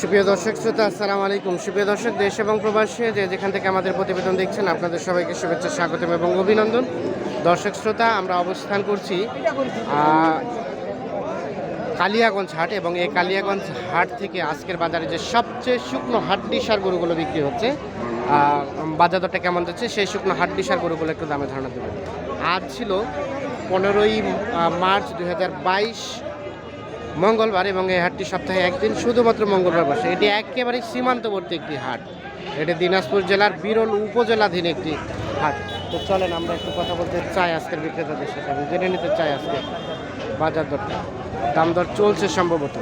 সুপ্রিয় দর্শক, শ্রোতা, আসসালামু আলাইকুম। সুপ্রিয় দর্শক, দেশ এবং প্রবাসী যে যেখান থেকে আমাদের প্রতিবেদন দেখছেন, আপনাদের সবাইকে শুভেচ্ছা, স্বাগতম এবং অভিনন্দন। দর্শক, শ্রোতা, আমরা অবস্থান করছি কালিয়াগঞ্জ হাট এবং এই কালিয়াগঞ্জ হাট থেকে আজকের বাজারে যে সবচেয়ে শুকনো হাড্ডি সার গরুগুলো বিক্রি হচ্ছে বাজার দরটা কেমন যাচ্ছে, সেই শুকনো হাড্ডি সার গরুগুলো একটু দামে ধারণা দেবেন। আজ ছিল পনেরোই মার্চ দু হাজার বাইশ মঙ্গলবার এবং এই হাটটি সপ্তাহে একদিন শুধুমাত্র মঙ্গলবার বসে এটি একেবারে সীমান্তবর্তী একটি হাট এটি দিনাজপুর জেলার বিরল উপজেলাধীন একটি হাট তো চলেন আমরা একটু কথা বলতে চাই আজকের বিক্রেতাদের সাথে আমি জেনে নিতে চাই আজকে বাজার দরটা দাম দর চলছে সম্ভবত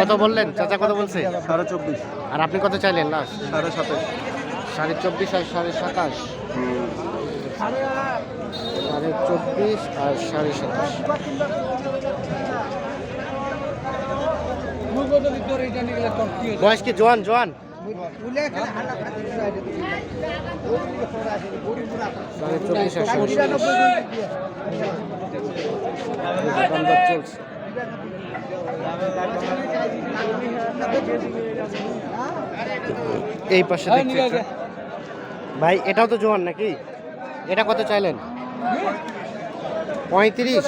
কত বললেন? চাচা কত বলছে? সাড়ে চব্বিশ। আর আপনি কত চাইলেন লাস্ট? সাড়ে সাতাশ। সাড়ে চব্বিশ আর সাড়ে সাতাশ? সাড়ে চব্বিশ আর সাড়ে সাতাশ। বয়স কি? জোয়ান জোয়ান? সাড়ে চব্বিশ আর সাড়ে চলছে। এই পাশে ভাই এটাও তো জোয়ান নাকি? এটা কত চাইলেন? পঁয়ত্রিশ?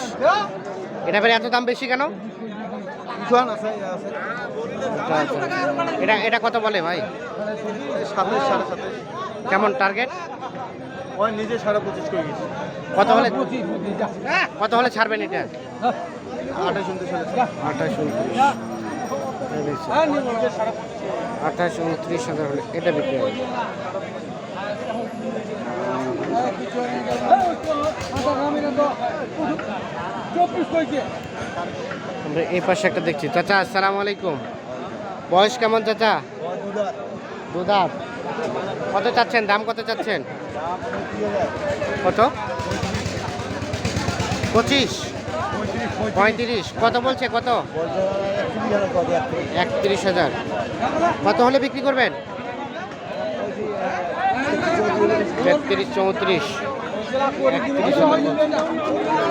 এটা ফের এত দাম বেশি কেন? আচ্ছা, আচ্ছা। এটা এটা কত বলে ভাই? সাতাশ সাড়ে সাতাশ কেমন টার্গেট ওই নিজে সাড়ে পঁচিশ করে গেছি কত হলে কত হলে ছাড়বেন এটা? আঠাশ উনত্রিশ আঠাশ হাজার হলে এটা বিক্রি হবে। আমরা এই পাশে একটা দেখছি। চাচা, আসসালামু আলাইকুম। বয়স কেমন চাচা? দুধার। কত চাচ্ছেন? দাম কত চাচ্ছেন? কত? পঁচিশ। পঁয়ত্রিশ। কত বলছে? কত? একত্রিশ হাজার। কত হলে বিক্রি করবেন? তেত্রিশ চৌত্রিশ। একত্রিশ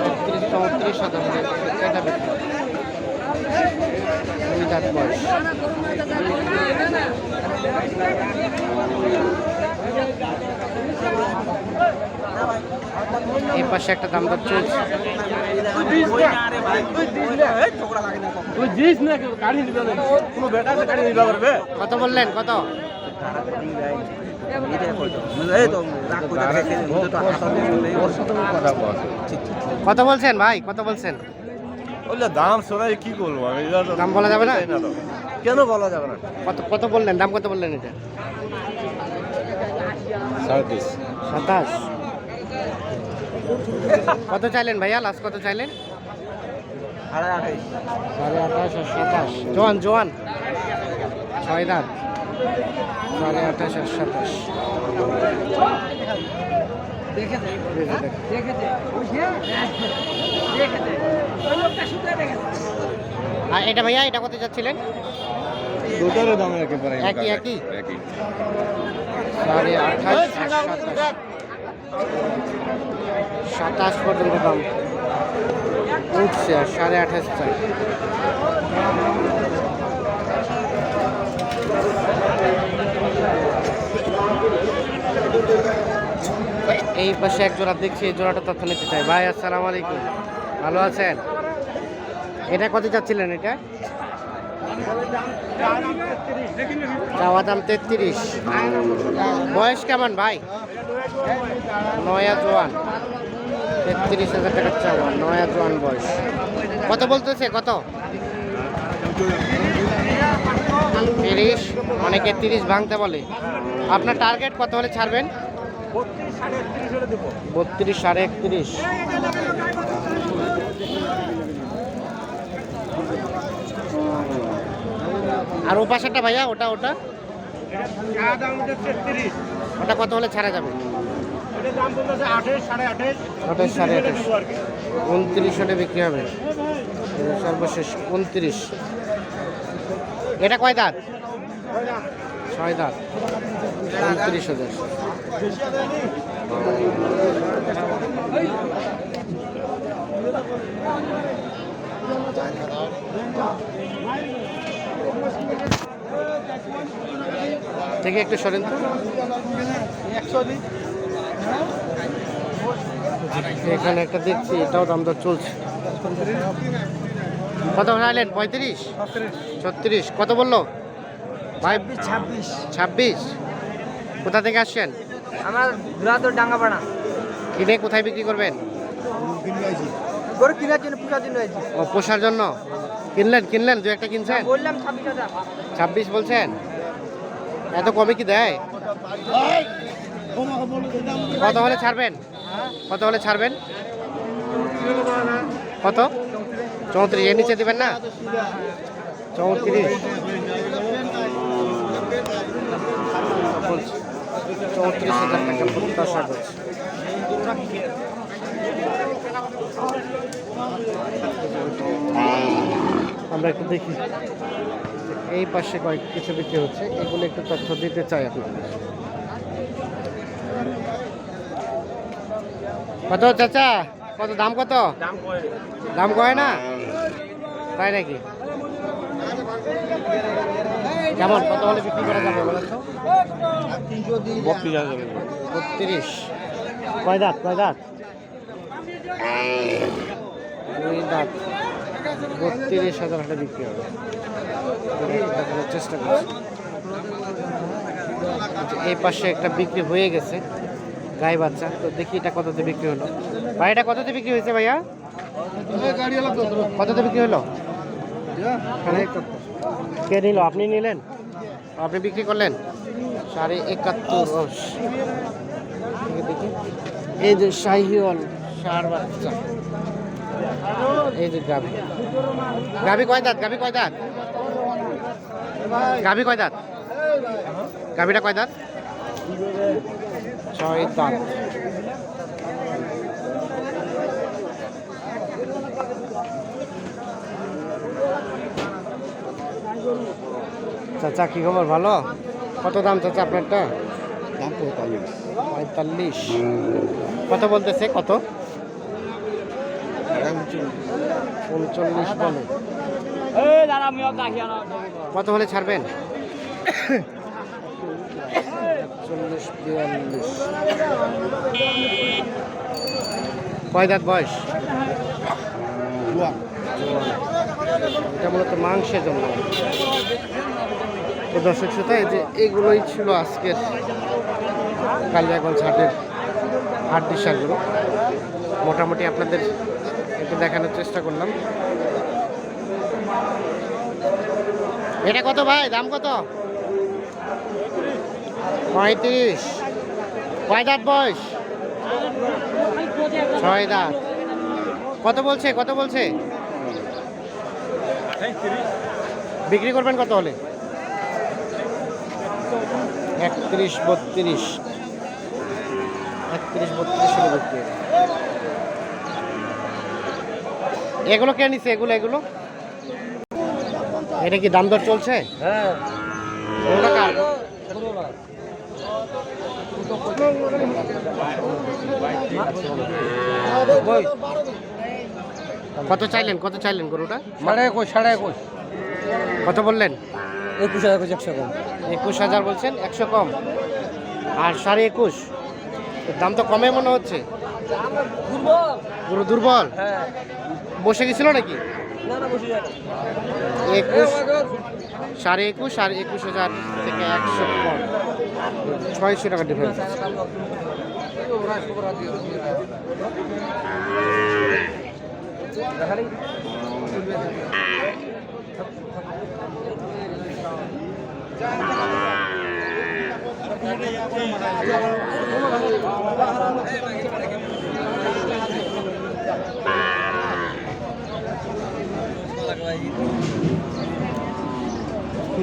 একত্রিশ চৌত্রিশ হাজার এই পাশে একটা দাম দর চলছে। কত বললেন? কত? কত বলছেন ভাই? কত বলছেন? বললে দাম শোনাই কি করব আমি দাম বলা যাবে না? কেন বলা যাবে না? কত কত বললেন? দাম কত বললেন এটা? সাঁত্রিশ সাতাশ। কত চাইলেন ভাইয়া? লাস্ট কত চাইলেন? সাড়ে আঠাইশ। সাড়ে আঠাশ আর সাতাশ। জোয়ান জোয়ান। ছয় দাঁত। সাড়ে আঠাশ আর সাতাশ। আর এটা ভাইয়া এটা কত যাচ্ছিলেন? দুটারও দাম একেবারে একই একই। সাড়ে আঠাশ সাতাশ পর্যন্ত দাম। উঠছে আর সাড়ে আঠাশ চাই। এই পাশে এক জোড়া দেখছি, এই জোড়াটা তথ্য নিতে চাই। ভাই, আসসালামু আলাইকুম। ভালো আছেন? এটা কত চাচ্ছিলেন এটা? চাওয়া দাম তেত্রিশ। বয়স কেমন ভাই? নয়া জোয়ান। তেত্রিশ হাজার টাকার চাওয়া, নয়া জোয়ান বয়স। কত বলতেছে, কত? তিরিশ, অনেকে তিরিশ ভাঙতে বলে। আপনার টার্গেট কত হলে ছাড়বেন? বত্রিশ সাড়ে একত্রিশ। আর ও পাশেরটা ভাইয়া, ওটা ওটা? ওটা কত হলে ছাড়া যাবে? আঠাশ সাড়ে আঠাশ। উনত্রিশ হলে বিক্রি হবে। সর্বশেষ উনত্রিশ। এটা কয় দাঁত? ছয় দাঁত। উনত্রিশ হাজার থেকে একটু সরেন তো। এখানে একটা দেখছি এটাও দাম দর চলছে। কত হাইলেন পঁয়ত্রিশ? ছত্রিশ? কত বলল? ভাই ছাব্বিশ। ছাব্বিশ? কোথা থেকে আসছেন? আমার দুরাতর ডাঙ্গাপাড়া। কিনে কোথায় বিক্রি করবেন? গরু কেনার ও পোষার জন্য? কিনলেন কিনলেন দু একটা কিনছেন? বললাম ছাব্বিশ বলছেন? এত কমে কি দেয়? কত হলে ছাড়বেন? কত হলে ছাড়বেন? কত? চৌত্রিশ। এর নিচে দেবেন না? চৌত্রিশ। চৌত্রিশ হাজার টাকা প্রত্যাশা করছি আমরা একটু দেখি। এই পাশে কয়েক কিছু বিক্রি হচ্ছে এগুলো একটু তথ্য দিতে চাই আপনাদের। কত চাচা? কত দাম কত? দাম কয়? না? তাই নাকি? কেমন? কত হলে বিক্রি করা যাবে বলেন তো? বত্রিশ বত্রিশ। কয় দাঁত? কয় দাঁত? দুই দাঁত। বত্রিশ হাজার হাটে বিক্রি হবে। চেষ্টা করছি। আচ্ছা, এই পাশে একটা বিক্রি হয়ে গেছে গাই বাচ্চা। তো দেখি এটা কততে বিক্রি হলো। ভাই এটা কততে বিক্রি হয়েছে ভাইয়া? কততে বিক্রি হলো? কে নিল? আপনি নিলেন? আপনি বিক্রি করলেন? সাড়ে একাত্তর। দেখি। এই যে শাহিওয়াল সার বাচ্চা। এই যে গাভি। গাভি কয় দাঁত? গাভি কয় দাঁত? গাভি কয় দাঁত? গাভিটা কয় দাঁত? ছয় দাঁত। চাচা কি খবর? ভালো? কত দাম চাচা আপনারটা? দাম পঁয়তাল্লিশ। পঁয়তাল্লিশ। কত বলতেছে? কত? উনচল্লিশ বলে। কত হলে ছাড়বেন? চল্লিশ বিয়াল্লিশ। কয় দাঁত বয়স। এটা মূলত মাংসের জন্য। তো দর্শক শ্রোতা এই যে এগুলোই ছিল আজকের কালিয়াগঞ্জ হাটের হাট দিশাগুলো। মোটামুটি আপনাদের একটু দেখানোর চেষ্টা করলাম। এটা কত ভাই? দাম কত? পঁয়ত্রিশ। কয় দাঁত বয়স? ছয় দাঁত। কত বলছে? কত বলছে? বিক্রি করবেন কত হলে? একত্রিশ বত্রিশ। একত্রিশ বত্রিশ হলে বিক্রি। এগুলো কে নিছে? এগুলো এগুলো? এটা কি দাম দর চলছে? হ্যাঁ। কত চাইলেন? কত চাইলেন গরুটা? সাড়ে একুশ সাড়ে একুশ। কত বললেন? একুশ হাজার একুশ একশো কম। একুশ হাজার বলছেন একশো কম। আর সাড়ে একুশ? দাম তো কমে মনে হচ্ছে। গরু দুর্বল? হ্যাঁ। বসে গেছিল নাকি? না না বসে যাবে একুশ সাড়ে একুশ আর একুশ হাজার থেকে একশো কম ছয়শো টাকা ডিফারেন্স আছে।